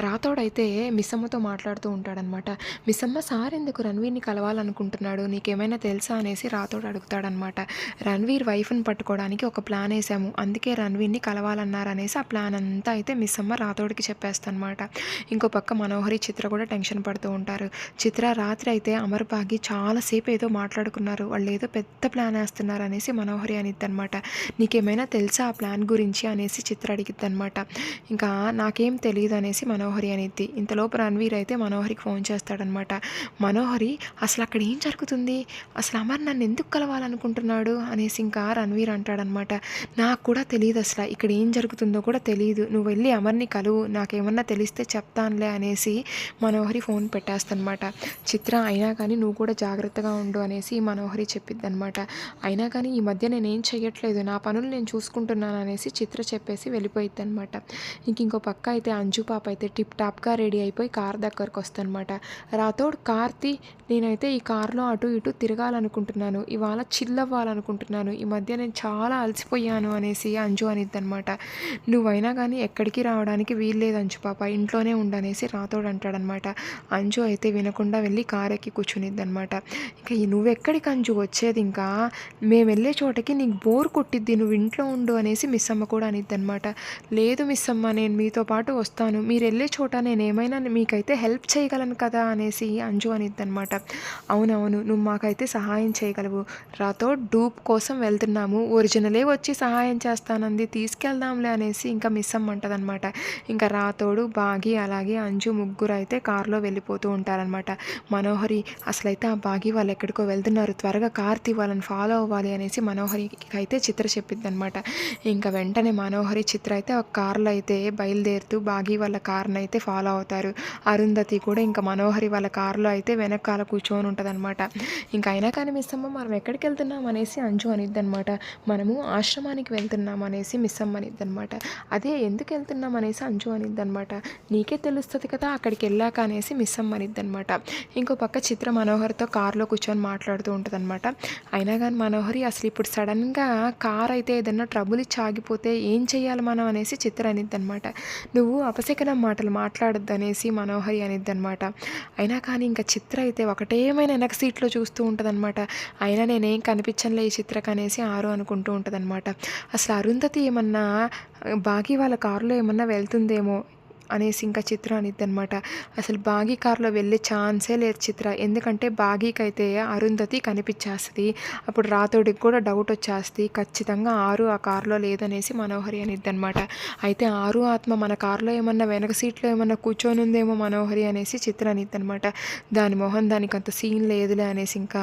రాతోడైతే మిస్సమ్మతో మాట్లాడుతూ ఉంటాడనమాట. మిస్సమ్మ సార్ ఎందుకు రణవీర్ని కలవాలనుకుంటున్నాడు? నీకేమైనా తెలుసా? అనేసి రాతోడు అడుగుతాడనమాట. రణవీర్ వైఫ్ని పట్టుకోవడానికి ఒక ప్లాన్ వేసాము. అందుకే రణవీర్ని కలవాలన్నారు అనేసి ఆ ప్లాన్ అంతా అయితే మిస్సమ్మ రాతోడికి చెప్పేస్తానమాట ఇంకో పక్క మనోహరి చిత్ర కూడా టెన్షన్ పడుతూ ఉంటారు. చిత్ర రాత్రి అయితే అమర్బాగి చాలాసేపు ఏదో మాట్లాడుకున్నారు. వాళ్ళు ఏదో పెద్ద ప్లాన్ వేస్తున్నారు అనేసి మనోహరి అనిద్ది అనమాట నీకేమైనా తెలుసా ఆ ప్లాన్ గురించి? అనేసి చిత్ర అడిగిద్ది అనమాట ఇంకా నాకేం తెలియదు అనేసి మనోహరి మనోహరి అనేది. ఇంతలోపు రణవీర్ అయితే మనోహరికి ఫోన్ చేస్తాడనమాట మనోహరి అసలు అక్కడ ఏం జరుగుతుంది? అసలు అమర్ నన్ను ఎందుకు కలవాలనుకుంటున్నాడు? అనేసి ఇంకా రణవీర్ అంటాడనమాట నాకు కూడా తెలియదు అసలు. ఇక్కడ ఏం జరుగుతుందో కూడా తెలియదు నువ్వు వెళ్ళి అమర్ని కలువు. నాకేమన్నా తెలిస్తే చెప్తానులే అనేసి మనోహరి ఫోన్ పెట్టేస్తనమాట చిత్ర అయినా కానీ నువ్వు కూడా జాగ్రత్తగా ఉండు అనేసి మనోహరి చెప్పిద్ది అనమాట అయినా కానీ ఈ మధ్య నేనేం చెయ్యట్లేదు. నా పనులు నేను చూసుకుంటున్నాను అనేసి చిత్ర చెప్పేసి వెళ్ళిపోయిద్ది అనమాట ఇంక ఇంకో పక్క అయితే అంజు పాప అయితే టిప్ టాప్గా రెడీ అయిపోయి కార్ దగ్గరకు వస్తానమాట రాతోడు కార్తి నేనైతే ఈ కార్లో అటు ఇటు తిరగాలనుకుంటున్నాను. ఇవాళ చిల్లవ్వాలనుకుంటున్నాను. ఈ మధ్య నేను చాలా అలసిపోయాను అనేసి అంజు అనిద్ది అనమాట నువ్వైనా కానీ ఎక్కడికి రావడానికి వీల్లేదు అంజు పాప. ఇంట్లోనే ఉండనేసి రాతోడు అంటాడనమాట. అంజు అయితే వినకుండా వెళ్ళి కార్ ఎక్కి కూర్చునిద్ది అనమాట ఇంకా నువ్వెక్కడికి అంజు వచ్చేది ఇంకా? మేము వెళ్ళే చోటకి నీకు బోర్ కొట్టిద్ది. నువ్వు ఇంట్లో ఉండు అనేసి మిస్ అమ్మ కూడా అనిద్ది అనమాట లేదు మిస్ అమ్మ నేను మీతో పాటు వస్తాను. మీరు వెళ్ళే చోట నేను ఏమైనా మీకైతే హెల్ప్ చేయగలను కదా అనేసి అంజు అనిద్ది అనమాట అవునవును నువ్వు మాకైతే సహాయం చేయగలవు. రాతో డూప్ కోసం వెళ్తున్నాము. ఒరిజినలే వచ్చి సహాయం చేస్తానంది తీసుకెళ్దాంలే అనేసి ఇంకా మిస్ అమ్మంటది అనమాట ఇంకా రాతోడు బాగి అలాగే అంజు ముగ్గురు అయితే కారులో వెళ్ళిపోతూ ఉంటారనమాట మనోహరి అసలైతే ఆ బాగి వాళ్ళు ఎక్కడికో వెళ్తున్నారు. త్వరగా కార్ తీ వాళ్ళని ఫాలో అవ్వాలి అనేసి మనోహరికి అయితే చిత్ర చెప్పిద్ది అనమాట ఇంకా వెంటనే మనోహరి చిత్ర అయితే ఒక కార్లో అయితే బయలుదేరుతూ బాగి వాళ్ళ కార్ని అయితే ఫాలో అవుతారు. అరుంధతి కూడా ఇంకా మనోహరి వాళ్ళ కారులో అయితే వెనకాల కూర్చొని ఉంటుంది అనమాట ఇంకా అయినా కానీ మిస్ అమ్మ మనం ఎక్కడికి వెళ్తున్నాం? అనేసి అంజు అనిద్ది అనమాట మనము ఆశ్రమానికి వెళ్తున్నాం అనేసి మిస్ అమ్మ అనిద్ది అనమాట అదే ఎందుకు వెళ్తున్నాం? అనేసి అంజు అనిద్ది అనమాట నీకే తెలుస్తుంది కదా అక్కడికి వెళ్ళాక అనేసి మిస్ అమ్మ అనిద్ది అనమాట ఇంకో పక్క చిత్ర మనోహర్తో కారులో కూర్చొని మాట్లాడుతూ ఉంటుంది అనమాట అయినా కానీ మనోహరి అసలు ఇప్పుడు సడన్గా కార్ అయితే ఏదన్నా ట్రబుల్ ఇచ్చి ఆగిపోతే ఏం చేయాలి మనం? అనేసి చిత్ర అనిద్ది అనమాట నువ్వు అపశకనం మాటలు మాట్లాడద్దు అనేసి మనోహరి అనిద్ది అనమాట అయినా కానీ ఇంకా చిత్ర అయితే ఒకటేమైనా వెనక సీట్లో చూస్తూ ఉంటుందన్నమాట. అయినా నేనేం కనిపించనులే ఈ చిత్రకు అనేసి ఆరు అనుకుంటూ ఉంటుందన్నమాట. అసలు అరుంధతి ఏమన్నా బాగి వాళ్ళ కారులో ఏమన్నా వెళ్తుందేమో అనేసి ఇంకా చిత్ర అనిద్ది అనమాట అసలు బాగీ కార్లో వెళ్ళే ఛాన్సే లేదు చిత్ర. ఎందుకంటే బాగీకి అయితే అరుంధతి కనిపించేస్తుంది. అప్పుడు రాతోడికి కూడా డౌట్ వచ్చేస్తుంది. ఖచ్చితంగా ఆరు ఆ కారులో లేదనేసి మనోహరి అనిద్ది అనమాట అయితే ఆరు ఆత్మ మన కారులో ఏమన్నా వెనక సీట్లో ఏమన్నా కూర్చొని ఉందేమో మనోహరి అనేసి చిత్ర అనిద్ది అనమాట దాని మొహం దానికి అంత సీన్ లేదులే అనేసి ఇంకా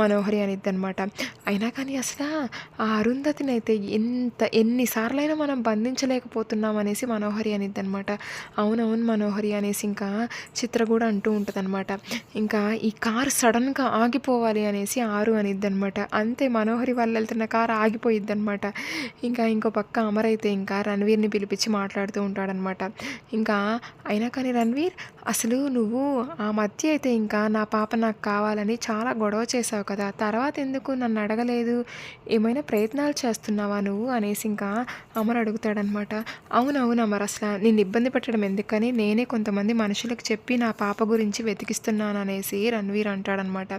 మనోహరి అనిద్ది అనమాట అయినా కానీ అసలు ఆ అరుంధతిని అయితే ఎంత ఎన్నిసార్లైనా మనం బంధించలేకపోతున్నాం అనేసి మనోహరి అనిద్ది అనమాట అవునవును మనోహరి అనేసి ఇంకా చిత్ర కూడా అంటూ ఉంటుంది అనమాట ఇంకా ఈ కార్ సడన్గా ఆగిపోవాలి అనేసి ఆరు అనిద్ది అనమాట అంతే మనోహరి వాళ్ళు వెళ్తున్న కార్ ఆగిపోయిద్ది అనమాట ఇంకా ఇంకో పక్క అమర్ అయితే ఇంకా రణవీర్ని పిలిపించి మాట్లాడుతూ ఉంటాడనమాట ఇంకా అయినా కానీ రణవీర్ అసలు నువ్వు ఆ మధ్య అయితే ఇంకా నా పాప నాకు కావాలని చాలా గొడవ చేసావు కదా. తర్వాత ఎందుకు నన్ను అడగలేదు? ఏమైనా ప్రయత్నాలు చేస్తున్నావా నువ్వు? అనేసి ఇంకా అమర్ అడుగుతాడనమాట. అవునవును అమర్ అసలు నిన్ను ఇబ్బంది పెట్టడం ఎందుకని నేనే కొంతమంది మనుషులకు చెప్పి నా పాప గురించి వెతికిస్తున్నాను అనేసి రణ్వీర్ అంటాడనమాట.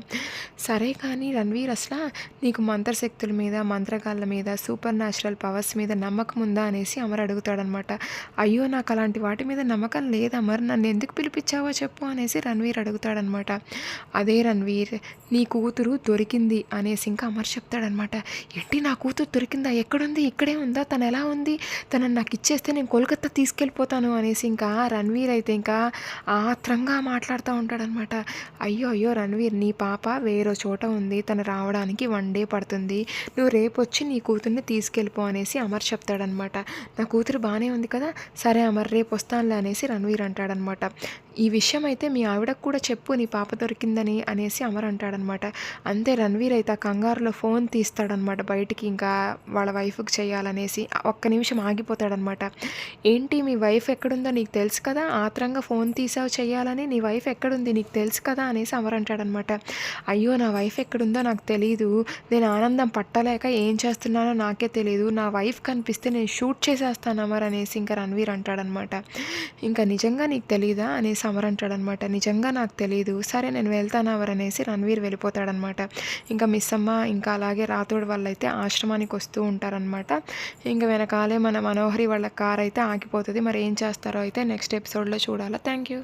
సరే కానీ రణ్వీర్ అసలు నీకు మంత్రశక్తుల మీద మంత్రగాళ్ళ మీద సూపర్ న్యాచురల్ పవర్స్ మీద నమ్మకం ఉందా? అనేసి అమర్ అడుగుతాడనమాట. అయ్యో నాకు అలాంటి వాటి మీద నమ్మకం లేదు అమర్. నన్ను ఎందుకు పిలిపించావో చెప్పు అనేసి రణ్వీర్ అడుగుతాడనమాట. అదే రణవీర్ నీ కూతురు దొరికింది అనేసి ఇంకా అమర్ చెప్తాడనమాట. ఏంటి నా కూతురు దొరికిందా? ఎక్కడుంది? ఇక్కడే ఉందా? తను ఎలా ఉంది? తనని నాకు ఇచ్చేస్తే నేను కోల్కత్తా తీసుకెళ్ళిపోతాను అనేసి ఇంకా రణవీర్ అయితే ఇంకా ఆత్రంగా మాట్లాడుతూ ఉంటాడనమాట. అయ్యో అయ్యో రణ్వీర్ నీ పాప వేరే చోట ఉంది. తను రావడానికి వన్ డే పడుతుంది. నువ్వు రేపు వచ్చి నీ కూతుర్ని తీసుకెళ్ళిపో అనేసి అమర్ చెప్తాడనమాట. నా కూతురు బాగానే ఉంది కదా? సరే అమర్ రేపు వస్తానులే అనేసి రణవీర్ అంటాడనమాట. ఈ విషయం అయితే మీ ఆవిడకు కూడా చెప్పు నీ పాప దొరికిందని అనేసి అమర్ అంటాడనమాట. అంతే రణవీర్ అయితే ఆ కంగారులో ఫోన్ తీస్తాడనమాట బయటికి ఇంకా వాళ్ళ వైఫ్కి చేయాలనేసి ఒక్క నిమిషం ఆగిపోతాడనమాట. ఏంటి మీ వైఫ్ ఎక్కడుందో నీకు తెలుసు కదా? ఆత్రంగా ఫోన్ తీసావు చేయాలని నీ వైఫ్ ఎక్కడుంది నీకు తెలుసు కదా? అనేసి అమర్ అంటాడనమాట. అయ్యో నా వైఫ్ ఎక్కడుందో నాకు తెలియదు నేను ఆనందం పట్టలేక ఏం చేస్తున్నానో నాకే తెలియదు నా వైఫ్ కనిపిస్తే నేను షూట్ చేసేస్తాను అమర్ అనేసి ఇంకా రణవీర్ అంటాడనమాట. ఇంకా నిజంగా నీకు తెలీదా? అనేసి సమర్ అంటాడనమాట నిజంగా నాకు తెలియదు సరే నేను వెళ్తాను అమర్ అనేసి రణవీర్ వెళ్ళిపోతాడనమాట. ఇంకా మిస్ అమ్మ ఇంకా అలాగే రాతోడు వాళ్ళు అయితే ఆశ్రమానికి వస్తూ ఉంటారనమాట. ఇంకా వెనకాలే మన మనోహరి వాళ్ళ కార్ అయితే ఆగిపోతుంది. మరి ఏం చేస్తారో అయితే నెక్స్ట్ ఎపిసోడ్లో చూడాలా. Thank you